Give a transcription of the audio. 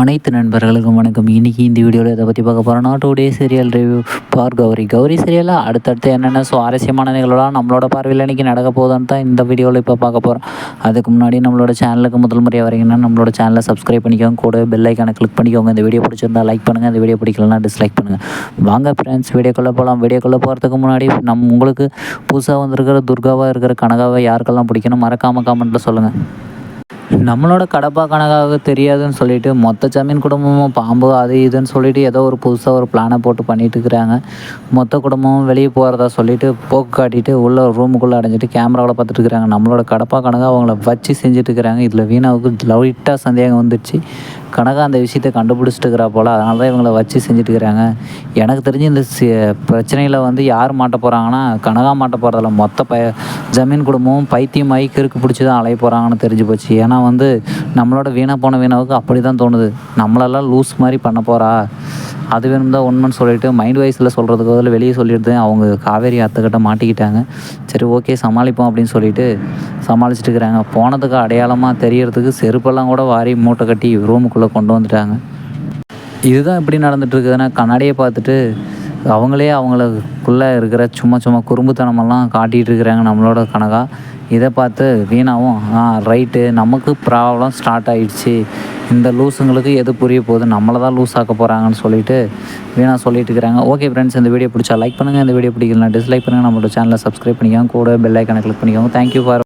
அனைத்து நண்பர்களுக்கும் வணக்கம். இன்றைக்கி இந்த வீடியோவில் இதை பற்றி பார்க்க போகிறோம் டே serial review for Gowri Gowri சீரியலில் அடுத்தடுத்து என்னென்ன சுவாரஸ்யமான நிகழ்வுலாம் நம்மளோட பார்வையில் இன்றைக்கி நடக்க போதுன்னு தான் இந்த வீடியோவில் இப்போ பார்க்க போகிறோம் அதுக்கு முன்னாடி நம்மளோட சேனலுக்கு முதல் முறையாக வரீங்கன்னா நம்மளோட சேனலை சப்ஸ்கிரைப் பண்ணிக்கோங்க. கூட பெல் ஐக்கானை கிளிக் பண்ணிக்கோங்க. இந்த வீடியோ பிடிச்சிருந்தா லைக் பண்ணுங்கள் இந்த வீடியோ பிடிக்கலன்னா டிஸ்லைக் பண்ணுங்கள் வாங்க ஃப்ரெண்ட்ஸ் வீடியோக்குள்ளே போகலாம் வீடியோக்குள்ளே போகிறதுக்கு முன்னாடி நம் உங்களுக்கு புதுசாக வந்திருக்கிற துர்காவாக இருக்கிற கனகாவை யாருக்கெல்லாம் பிடிக்கணும் மறக்காமல் காமெண்ட்டில் சொல்லுங்கள் நம்மளோட கடப்பா கணக்காக தெரியாதுன்னு சொல்லிட்டு மொத்த ஜமீன் குடும்பமும் பாம்பு அது இதுன்னு சொல்லிட்டு ஏதோ ஒரு புதுசாக ஒரு பிளானை போட்டு பண்ணிட்டு இருக்கிறாங்க. மொத்த குடும்பமும் வெளியே போகிறதா சொல்லிட்டு போக்கு காட்டிட்டு உள்ள ரூமுக்குள்ளே அடைஞ்சிட்டு கேமராவில் பார்த்துட்டு இருக்கிறாங்க. நம்மளோட கடப்பா கணக்காக அவங்கள வச்சு செஞ்சுட்டு இருக்கிறாங்க. இதில் வீணாவுக்கு லைட்டாக சந்தேகம் வந்துடுச்சு. கனகா அந்த விஷயத்தை கண்டுபிடிச்சிட்டு இருக்கிறா போல் அதனால தான் இவங்கள வச்சு செஞ்சுட்டு இருக்கிறாங்க எனக்கு தெரிஞ்சு இந்த சி பிரச்சனையில் வந்து யார் மாட்ட போகிறாங்கன்னா கனகா மாட்ட போகிறதில்ல மொத்த ப ஜமீன் குடும்பமும் பைத்தியமாகி கிறுக்கு பிடிச்சி தான் அலைய போகிறாங்கன்னு தெரிஞ்சு போச்சு. ஏன்னா வந்து நம்மளோட வீணாக போன வீணாவுக்கு அப்படி தான் தோணுது. நம்மளெல்லாம் லூஸ் மாதிரி பண்ண போகிறா அது வேணும் தான் உண்மைன்னு சொல்லிட்டு மைண்ட் வைஸில் சொல்கிறதுக்கு பதில் வெளியே சொல்லிட்டு அவங்க காவேரி அத்தைக்கிட்ட மாட்டிக்கிட்டாங்க. சரி ஓகே சமாளிப்போம் அப்படின்னு சொல்லிட்டு சமாளிச்சுட்டு இருக்கிறாங்க போனதுக்கு அடையாளமாக தெரியறதுக்கு செருப்பெல்லாம் கூட வாரி மூட்டை கட்டி ரூமுக்குள்ளே கொண்டு வந்துட்டாங்க. இதுதான் எப்படி நடந்துட்டுருக்குதுன்னா கண்ணாடியை பார்த்துட்டு அவங்களே அவங்களுக்குள்ளே இருக்கிற சும்மா சும்மா குறும்புத்தனமெல்லாம் காட்டிகிட்டு இருக்கிறாங்க நம்மளோட கணக்காக இதை பார்த்து வீணாவும் ஆ ரைட்டு. நமக்கு ப்ராப்ளம் ஸ்டார்ட் ஆகிடுச்சு இந்த லூஸுங்களுக்கு எது புரிய போகுது? நம்மளை தான் லூஸ் ஆக்க போகிறாங்கன்னு சொல்லிட்டு வீணா சொல்லிட்டு இருக்கிறாங்க ஓகே ஃப்ரெண்ட்ஸ் இந்த வீடியோ பிடிச்சா லைக் பண்ணுங்கள் இந்த வீடியோ பிடிக்கலாம் டிஸ்லைக் பண்ணுங்கள் நம்மளோட சேனலை சப்ஸ்கிரைப் பண்ணிக்கோங்க. கூட பெல் ஐக்கனை கிளிக் பண்ணிக்கோங்க. Thank you for